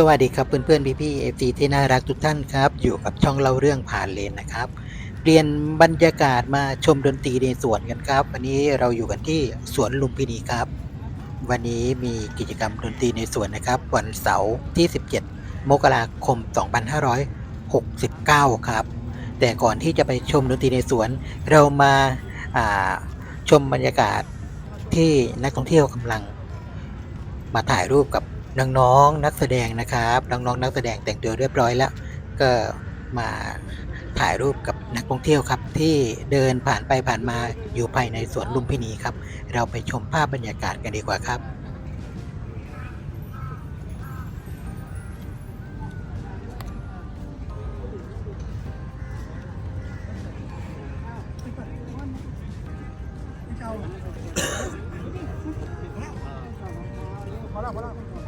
สวัสดีครับเพื่อนๆพี่ๆเอฟซีที่น่ารักทุกท่านครับ อยู่กับช่องเล่าเรื่องผ่านเลนนะครับ เปลี่ยนบรรยากาศมาชมดนตรีในสวนกันครับ วันนี้เราอยู่กันที่สวนลุมพินีครับ วันนี้มีกิจกรรมดนตรีในสวนนะครับ วันเสาร์ที่ 17 มกราคม 2569 ครับ แต่ก่อนที่จะไปชมดนตรีในสวน เรามาาชมบรรยากาศที่นักท่องเที่ยวกำลังมาถ่ายรูปกับ น้องๆนักแสดงนะครับน้องๆนักแสดงแต่งตัวเรียบร้อยแล้ว ก็มาถ่ายรูปกับนักท่องเที่ยวครับ ที่เดินผ่านไปผ่านมาอยู่ภายในสวนลุมพินีครับ เราไปชมภาพบรรยากาศกันดีกว่าครับจะไล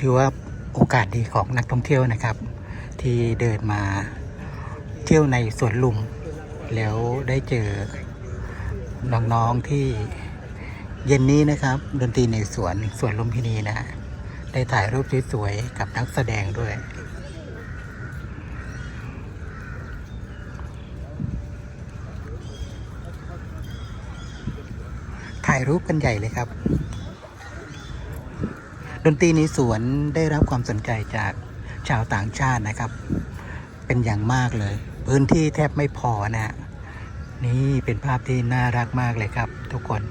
ถือว่าโอกาสดีของนักท่องเที่ยวนะครับ ที่เดินมาเที่ยวในสวนลุม แล้วได้เจอน้องๆที่เย็นนี้นะครับ ดนตรีในสวนสวนลุมพินีนะ ได้ถ่ายรูปสวยๆกับนักแสดงด้วยถ่ายรูปกันใหญ่เลยครับ ดนตรีในสวนได้รับความสนใจจากชาวต่างชาตินะครับ เป็นอย่างมากเลย พื้นที่แทบไม่พอนะฮะนี่เป็นภาพที่น่ารักมากเลยครับ ทุกคน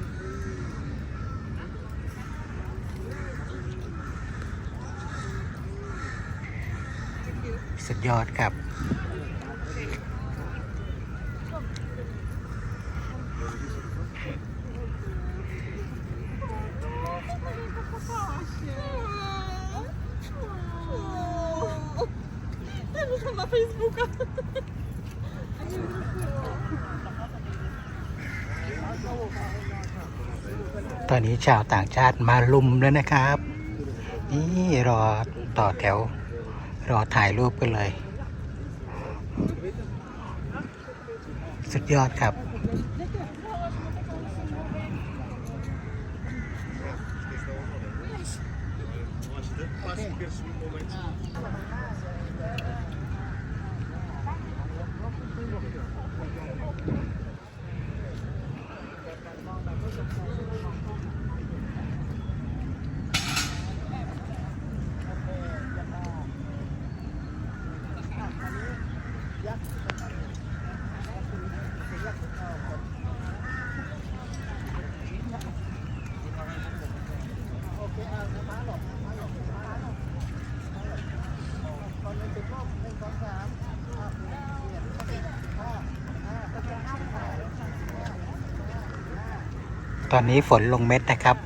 สุดยอดครับ na Facebooka. ตอนนี้ชาวต่างชาติมาลุมแล้วนะครับ นี่รอต่อแถว รอถ่ายรูปกันเลย สุดยอดครับ ตอนนี้ฝนลงเม็ดนะครับ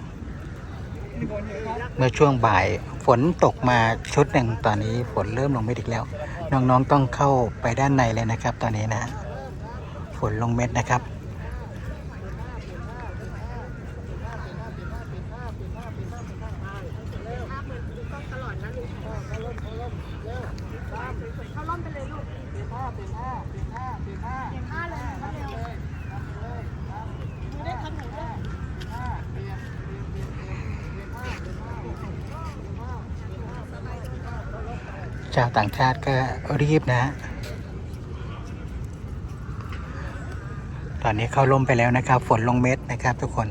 เมื่อช่วงบ่ายฝนตกมาชุดหนึ่งตอนนี้ฝนเริ่มลงเม็ดอีกแล้ว น้องๆต้องเข้าไปด้านในเลยนะครับ ตอนนี้นะ ฝนลงเม็ดนะครับ เข้าร่มไปเลยลูกเปลี่ยนผ้าเปลี่ยนผ้าเปลี่ยนผ้าเปลี่ยนผ้าเปลี่ยนผ้าเลยเร็วดูได้ท ชาวต่างชาติก็รีบนะ ตอนนี้เข้าลมไปแล้วนะครับ ฝนลงเม็ดนะครับทุกคน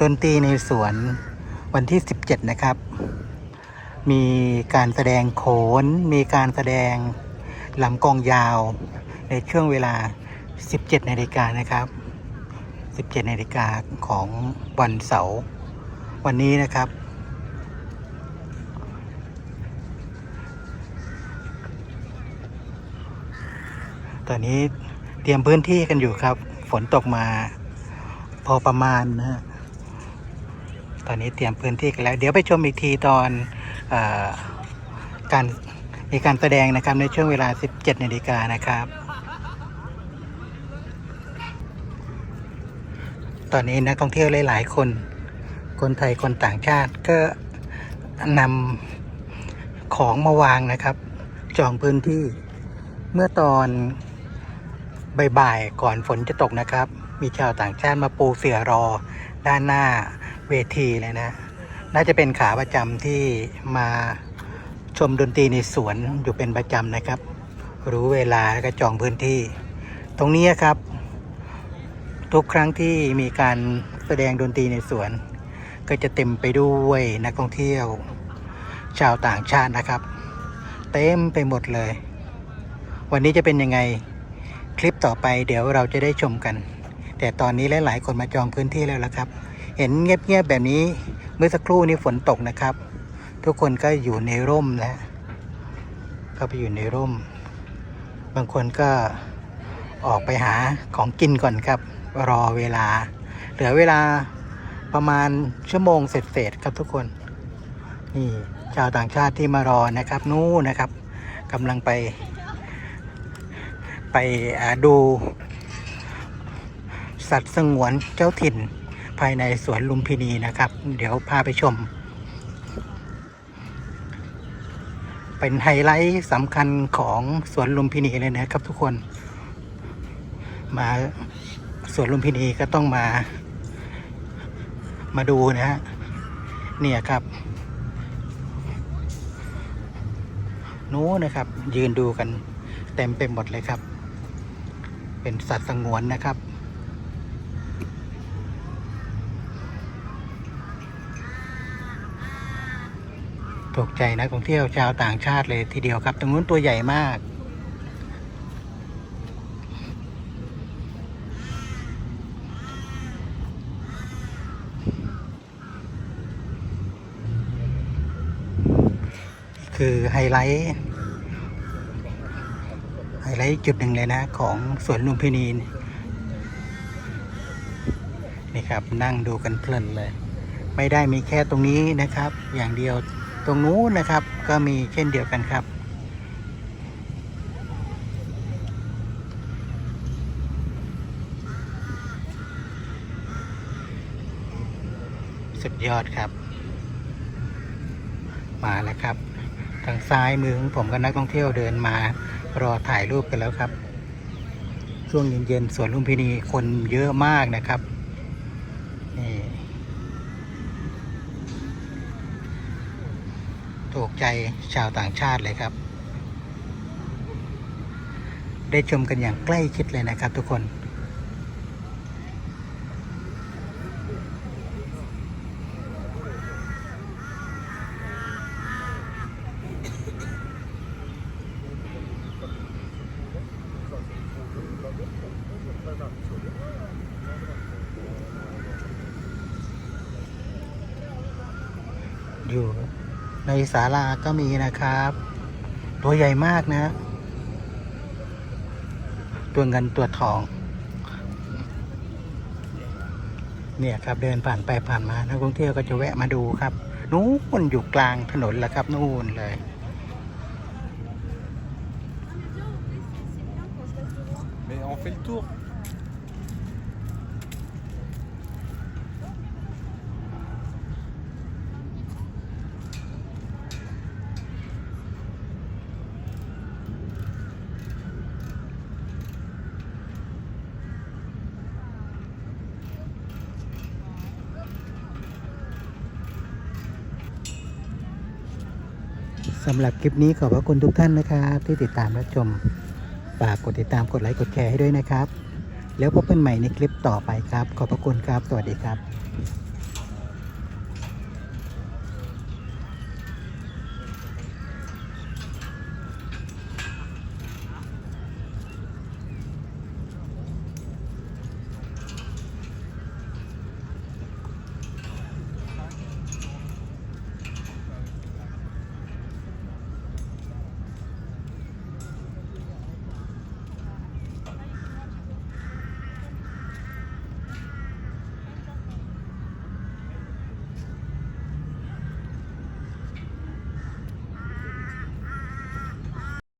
ดนตรีในสวนวันที่ 17 นะครับ มีการแสดงโขน มีการแสดงลำกองยาว ในช่วงเวลา 17 นาฬิกานะครับ 17 นาฬิกาของวันเสาร์วันนี้นะครับ อนนี้เตรียมพื้นที่กันอยู่ครับ ฝนตกมาพอประมาณนะฮะตอนนี้เตรียมพื้นที่กันแล้ว เดี๋ยวไปชมอีกทีตอนออการมีการแสดงนะครับในช่วงเวลา 17นาฬิกานะครับ ตอนนี้นักท่องเที่ยวหลายๆคน คนไทยคนต่างชาติก็นำของมาวางนะครับ จองพื้นที่เมื่อตอน บ่ายๆก่อนฝนจะตกนะครับ มีชาวต่างชาติมาปูเสือรอ ด้านหน้าเวทีเลยนะ น่าจะเป็นขาประจำที่มาชมดนตรีในสวนอยู่เป็นประจำนะครับ รู้เวลาแล้วก็จองพื้นที่ ตรงนี้ครับ ทุกครั้งที่มีการแสดงดนตรีในสวน ก็จะเต็มไปด้วยนักท่องเที่ยว ชาวต่างชาตินะครับ เต็มไปหมดเลย วันนี้จะเป็นยังไง คลิปต่อไปเดี๋ยวเราจะได้ชมกัน แต่ตอนนี้หลาย ๆ คนมาจองพื้นที่แล้วละครับ เห็นเงียบ ๆ แบบนี้เมื่อสักครู่นี้ฝนตกนะครับ ทุกคนก็อยู่ในร่มแล้วก็ไปอยู่ในร่ม บางคนก็ออกไปหาของกินก่อนครับ รอเวลา เหลือเวลาประมาณชั่วโมงเศษๆครับทุกคนนี่ชาวต่างชาติที่มารอนะครับ นู่นนะครับกำลังไป ไปดูสัตว์สงวนเจ้าถิ่นภายในสวนลุมพินีนะครับ เดี๋ยวพาไปชม เป็นไฮไลท์สำคัญของสวนลุมพินีเลยนะครับทุกคน มาสวนลุมพินีก็ต้องมา มาดูนะฮะเนี่ยครับนู้นนะครับ ยืนดูกันเต็มไปหมดเลยครับ เป็นสัตว์สงวนนะครับ ถูกใจนักท่องเที่ยวชาวต่างชาติเลยทีเดียวครับ ตรงนู้นตัวใหญ่มากคือไฮไลท์ ไฮไลท์จุดหนึ่งเลยนะของสวนลุมพินีนนี่ครับนั่งดูกันเพลินเลย ไม่ได้มีแค่ตรงนี้นะครับ อย่างเดียวตรงนู้นนะครับ ก็มีเช่นเดียวกันครับ สุดยอดครับ มาแล้วครับ ทางซ้ายมือของผมกับนักท่องเที่ยวเดินมา รอถ่ายรูปกันแล้วครับ ช่วงเย็นๆสวนลุมพินีคนเยอะมากนะครับนี่ถูกใจชาวต่างชาติเลยครับ ได้ชมกันอย่างใกล้ชิดเลยนะครับทุกคน อยู่ในศาลาก็มีนะครับ ตัวใหญ่มากนะ ตัวเงินตัวทอง เนี่ยครับเดินผ่านไปผ่านมานักท่องเที่ยวก็จะแวะมาดูครับ นู้นอยู่กลางถนนแล้วครับ นู่นเลย Mais on fait le tour. สำหรับคลิปนี้ขอบพระคุณทุกท่านนะครับ ที่ติดตามรับชมฝากกดติดตามกดไลค์กดแชร์ให้ด้วยนะครับ แล้วพบกันใหม่ในคลิปต่อไปครับ ขอบพระคุณครับ สวัสดีครับ